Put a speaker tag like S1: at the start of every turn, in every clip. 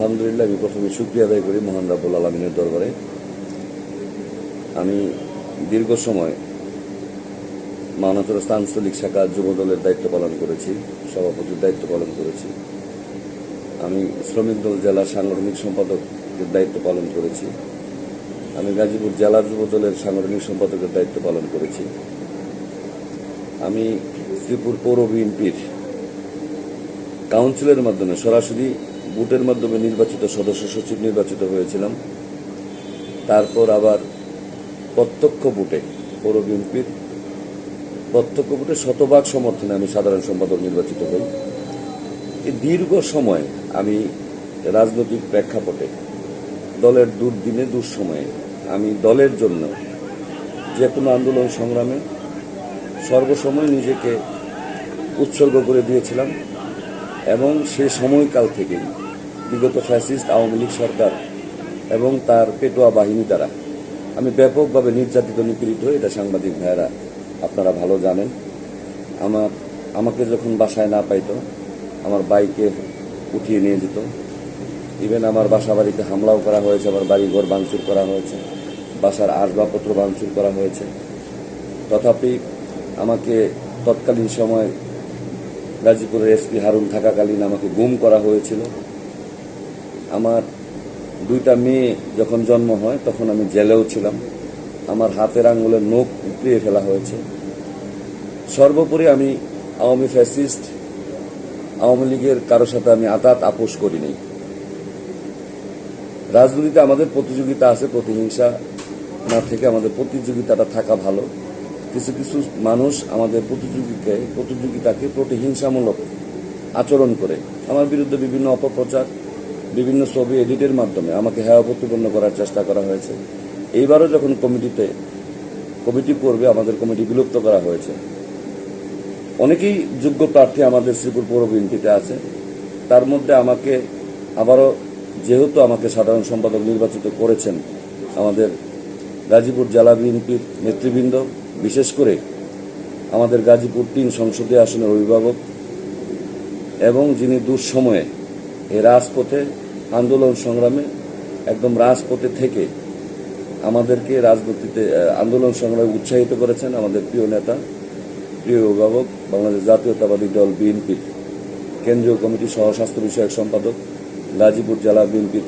S1: আলহামদুলিল্লাহ, আমি প্রথমে শুক্রিয়া আদায় করি মহান রাব্বুল আলমিনের দরবারে। আমি দীর্ঘ সময় মানতর আঞ্চলিক শাখা যুব দলের দায়িত্ব পালন করেছি, সভাপতির দায়িত্ব পালন করেছি। আমি শ্রমিক দল জেলা সাংগঠনিক সম্পাদকের দায়িত্ব পালন করেছি। আমি গাজীপুর জেলা যুব দলের সাংগঠনিক সম্পাদকের দায়িত্ব পালন করেছি। আমি শ্রীপুর পৌর বিএনপির কাউন্সিলের মাধ্যমে সরাসরি ভোটের মাধ্যমে নির্বাচিত সদস্য সচিব নির্বাচিত হয়েছিলাম। তারপর আবার প্রত্যক্ষ ভোটে পৌর বিএনপির প্রত্যক্ষ ভোটে শতভাগ সমর্থনে আমি সাধারণ সম্পাদক নির্বাচিত হই। এই দীর্ঘ সময় আমি রাজনৈতিক প্রেক্ষাপটে দলের দুর্দিনে, দুঃসময়ে আমি দলের জন্য যে কোনো আন্দোলন সংগ্রামে সর্বসময় নিজেকে উৎসর্গ করে দিয়েছিলাম এবং সে সময়কাল থেকে বিগত ফ্যাসিস্ট আওয়ামী লীগ সরকার এবং তার পেটোয়া বাহিনী দ্বারা। আমি ব্যাপকভাবে নির্যাতিত, নিপীড়িত এটা সাংবাদিক ভাইয়েরা আপনারা ভালো জানেন। আমার, আমাকে যখন বাসায় না পাইতো, আমার বাইকে উঠিয়ে নিয়ে যেত। ইভেন আমার বাসা বাড়িতে হামলাও করা হয়েছে, আমার বাড়ি ঘর ভাঙচুর করা হয়েছে, বাসার আসবাবপত্র ভাঙচুর করা হয়েছে। তথাপি আমাকে তৎকালীন সময় গাজীপুরের এসপি হারুন থাকাকালীন আমাকে গুম করা হয়েছিল। আমার দুইটা মেয়ে যখন জন্ম হয়, তখন আমি জেলেও ছিলাম। আমার হাতের আঙ্গুলের নখ উপড়িয়ে ফেলা হয়েছে। সর্বোপরি আমি আওয়ামী ফ্যাসিস্ট, আওয়ামী লীগের কারোর সাথে আমি আতাত আপোষ করিনি। রাজনীতিতে আমাদের প্রতিযোগিতা আছে, প্রতিহিংসা না থেকে আমাদের প্রতিযোগিতাটা থাকা ভালো। কিছু কিছু মানুষ আমাদের প্রতিযোগিতাকে প্রতিযোগিতাকে প্রতিহিংসামূলক আচরণ করে। আমার বিরুদ্ধে বিভিন্ন অপপ্রচার বিভিন্ন ছবি এডিটের মাধ্যমে আমাকে হেয় প্রতিপন্ন করার চেষ্টা করা হয়েছে। এইবারও যখন কমিটিতে, কমিটি পড়বে আমাদের কমিটি বিলুপ্ত করা হয়েছে। অনেকেই যোগ্য প্রার্থী আমাদের শ্রীপুর পৌর বিএনপিতে আছে। তার মধ্যে আমাকে আবারও যেহেতু আমাকে সাধারণ সম্পাদক নির্বাচিত করেছেন আমাদের গাজীপুর জেলা বিএনপির নেতৃবৃন্দ, বিশেষ করে আমাদের গাজীপুর তিন সংসদীয় আসনের অভিভাবক এবং যিনি দুঃসময়ে এই রাজপথে আন্দোলন সংগ্রামে একদম রাজপথে থেকে আমাদেরকে রাজনীতিতে আন্দোলন সংগ্রামে উৎসাহিত করেছেন আমাদের প্রিয় নেতা, প্রিয় অভিভাবক, বাংলাদেশ জাতীয়তাবাদী দল বিএনপির কেন্দ্রীয় কমিটির সহ স্বাস্থ্য বিষয়ক সম্পাদক, গাজীপুর জেলা বিএনপির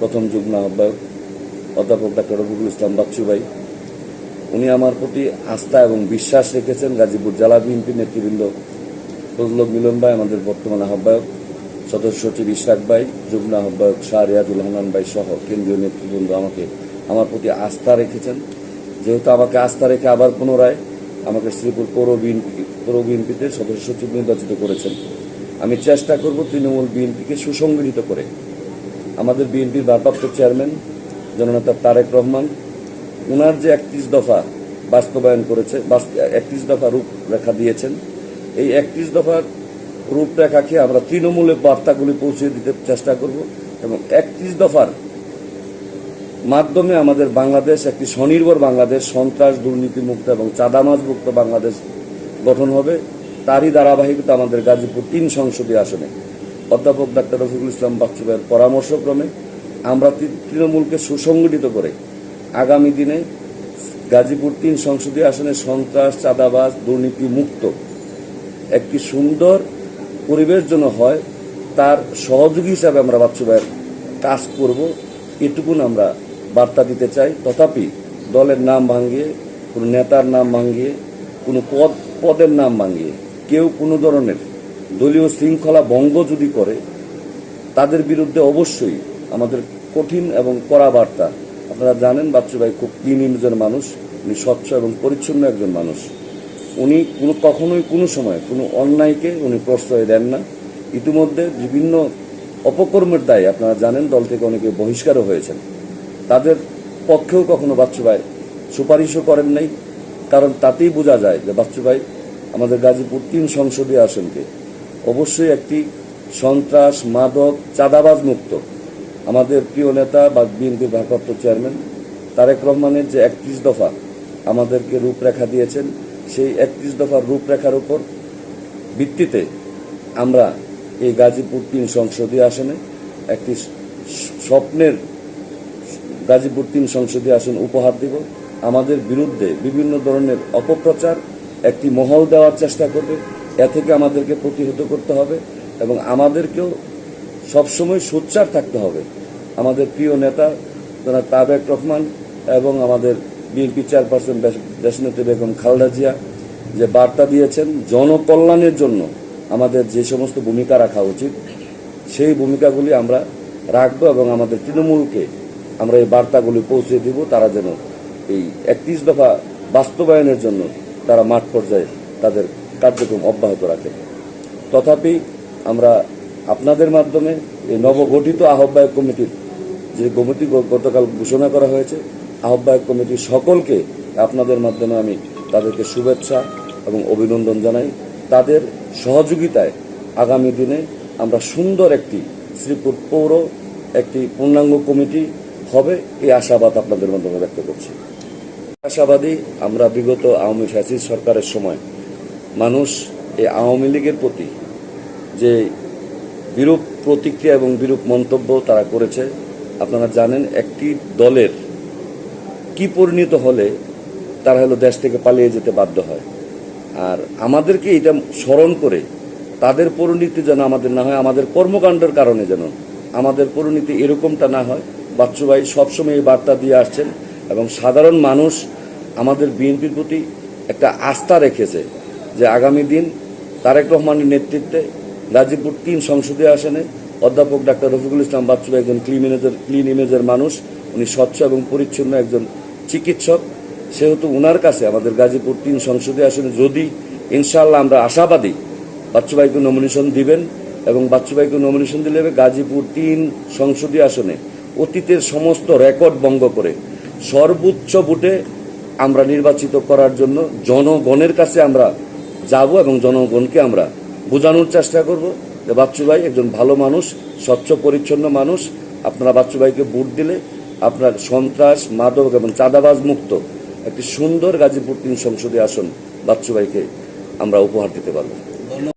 S1: প্রথম যুগ্ম আহ্বায়ক, অধ্যাপক ডাক্তার রফিকুল ইসলাম বাচ্চু ভাই উনি আমার প্রতি আস্থা এবং বিশ্বাস রেখেছেন। গাজীপুর জেলা বিএনপি নেতৃবৃন্দ ফজল মিলন ভাই, আমাদের বর্তমান আহ্বায়ক। সদস্য সচিব ইশরাক ভাই, যুগ্ম আহ্বায়ক শাহ রিয়াজুল হান্নান ভাই সহ কেন্দ্রীয় নেতৃবৃন্দ আমাকে আমার প্রতি আস্থা রেখেছেন। যেহেতু আমাকে আস্থা রেখে আবার পুনরায় আমাকে শ্রীপুর পৌর বিএনপি, পৌর বিএনপিতে সদস্য সচিব নির্বাচিত করেছেন। আমি চেষ্টা করব তৃণমূল বিএনপিকে সুসংগঠিত করে। আমাদের বিএনপির ভারপ্রাপ্ত চেয়ারম্যান জননেতা তারেক রহমান উনার যে একত্রিশ দফা বাস্তবায়ন করেছে একত্রিশ দফা রূপরেখা দিয়েছেন, এই একত্রিশ দফার রূপরেখাকে আমরা তৃণমূলের বার্তাগুলি পৌঁছে দিতে চেষ্টা করব এবং একত্রিশ দফার মাধ্যমে আমাদের বাংলাদেশ, একটি স্বনির্ভর বাংলাদেশ, সন্ত্রাস দুর্নীতিমুক্ত এবং চাঁদামাজ মুক্ত বাংলাদেশ গঠন হবে। তারই ধারাবাহিকতা আমাদের গাজীপুর তিন সংসদীয় আসনে। অধ্যাপক ডাক্তার রফিকুল ইসলাম বাচ্চুবের পরামর্শক্রমে আমরা তৃণমূলকে সুসংগঠিত করে আগামী দিনে গাজীপুর তিন সংসদীয় আসনে সন্ত্রাস, চাঁদাবাজ, দুর্নীতি মুক্ত একটি সুন্দর পরিবেশ যেন হয়, তার সহযোগী হিসাবে আমরা বাচ্চু ভাইয়ের কাজ করব। এটুকুন আমরা বার্তা দিতে চাই। তথাপি দলের নাম ভাঙিয়ে, কোনো নেতার নাম ভাঙিয়ে, কোনো পদ, পদের নাম ভাঙিয়ে, কেউ কোনো ধরনের দলীয় শৃঙ্খলা ভঙ্গ যদি করে, তাদের বিরুদ্ধে অবশ্যই আমাদের কঠিন এবং কড়া বার্তা। আপনারা জানেন বাচ্চু ভাই খুব ক্লিন মানুষ। উনি স্বচ্ছ এবং পরিচ্ছন্ন একজন মানুষ। উনি কোনো, কখনোই কোনো সময় কোনো অন্যায়কে উনি প্রশ্রয় দেন না। ইতিমধ্যে বিভিন্ন অপকর্মের দায়ে আপনারা জানেন দল থেকে অনেকে বহিষ্কারও হয়েছেন। তাদের পক্ষেও কখনো বাচ্চু ভাই সুপারিশও করেন নাই। কারণ তাতেই বোঝা যায় যে বাচ্চু ভাই আমাদের গাজীপুর তিন সংসদীয় আসনকে অবশ্যই একটি সন্ত্রাস, মাদক, চাঁদাবাজ মুক্ত। আমাদের প্রিয় নেতা বা বিএনপির ভারপ্রাপ্ত চেয়ারম্যান তারেক রহমানের যে একত্রিশ দফা আমাদেরকে রূপরেখা দিয়েছেন সেই একত্রিশ দফার রূপরেখার উপর ভিত্তিতে আমরা এই গাজীপুর তিন সংসদীয় আসনে একটি স্বপ্নের গাজীপুর তিন সংসদীয় আসন উপহার দিব। আমাদের বিরুদ্ধে বিভিন্ন ধরনের অপপ্রচার একটি মহল দেওয়ার চেষ্টা করবে। এ থেকে আমাদেরকে প্রতিহত করতে হবে এবং আমাদেরকেও সবসময় সোচ্চার থাকতে হবে। আমাদের প্রিয় নেতা যারা তাবেক রহমান এবং আমাদের বিএনপি চেয়ারপারসন দেশনেত্রী বেগম খালদা জিয়া যে বার্তা দিয়েছেন, জনকল্যাণের জন্য আমাদের যে সমস্ত ভূমিকা রাখা উচিত, সেই ভূমিকাগুলি আমরা রাখব এবং আমাদের তৃণমূলকে আমরা এই বার্তাগুলি পৌঁছে দিব, তারা যেন এই একত্রিশ দফা বাস্তবায়নের জন্য তারা মাঠ পর্যায়ে তাদের কার্যক্রম অব্যাহত রাখে। তথাপি আমরা আপনাদের মাধ্যমে এই নবগঠিত আহ্বায়ক কমিটির যে কমিটি গতকাল ঘোষণা করা হয়েছে আহ্বায়ক কমিটির সকলকে আপনাদের মাধ্যমে আমি তাদেরকে শুভেচ্ছা এবং অভিনন্দন জানাই। তাদের সহযোগিতায় আগামী দিনে আমরা সুন্দর একটি শ্রীপুর পৌর একটি পূর্ণাঙ্গ কমিটি হবে, এই আশাবাদ আপনাদের মাধ্যমে ব্যক্ত করছি। আশাবাদী আমরা বিগত আওয়ামী ফ্যাসিস্ট সরকারের সময় মানুষ এই আওয়ামী লীগের প্রতি যে বিরূপ প্রতিক্রিয়া এবং বিরূপ মন্তব্য তারা করেছে, আপনারা জানেন একটি দলের কি পরিণত হলে তারা হলো দেশ থেকে পালিয়ে যেতে বাধ্য হয়। আর আমাদেরকে এটা স্মরণ করে তাদের পরিণতি যেন আমাদের না হয়, আমাদের কর্মকাণ্ডের কারণে যেন আমাদের পরিণতি এরকমটা না হয়। বাচ্চু ভাই সবসময় এই বার্তা দিয়ে আসছেন এবং সাধারণ মানুষ আমাদের বিএনপির প্রতি একটা আস্থা রেখেছে যে আগামী দিন তারেক রহমানের নেতৃত্বে গাজীপুর তিন সংসদীয় আসনে অধ্যাপক ডাক্তার রফিকুল ইসলাম বাচ্চুবাই একজন ক্লিন ইমেজের ক্লিন ইমেজের মানুষ। উনি স্বচ্ছ এবং পরিচ্ছন্ন একজন চিকিৎসক, সেহেতু উনার কাছে আমাদের গাজীপুর তিন সংসদীয় আসনে যদি ইনশাল্লাহ আমরা আশাবাদী বাচ্চুভাইকে নমিনেশন দিবেন এবং বাচ্চুভাইকে নমিনেশন দিলে গাজীপুর তিন সংসদীয় আসনে অতীতের সমস্ত রেকর্ড ভঙ্গ করে সর্বোচ্চ ভোটে আমরা নির্বাচিত করার জন্য জনগণের কাছে আমরা যাব এবং জনগণকে আমরা বোঝানোর চেষ্টা করব যে বাচ্চু ভাই একজন ভালো মানুষ, স্বচ্ছ, পরিচ্ছন্ন মানুষ। আপনারা বাচ্চু ভাইকে ভোট দিলে আপনার সন্ত্রাস, মাদক এবং চাঁদাবাজ মুক্ত একটি সুন্দর গাজীপুর তিন সংসদীয় আসন বাচ্চু ভাইকে আমরা উপহার দিতে পারব।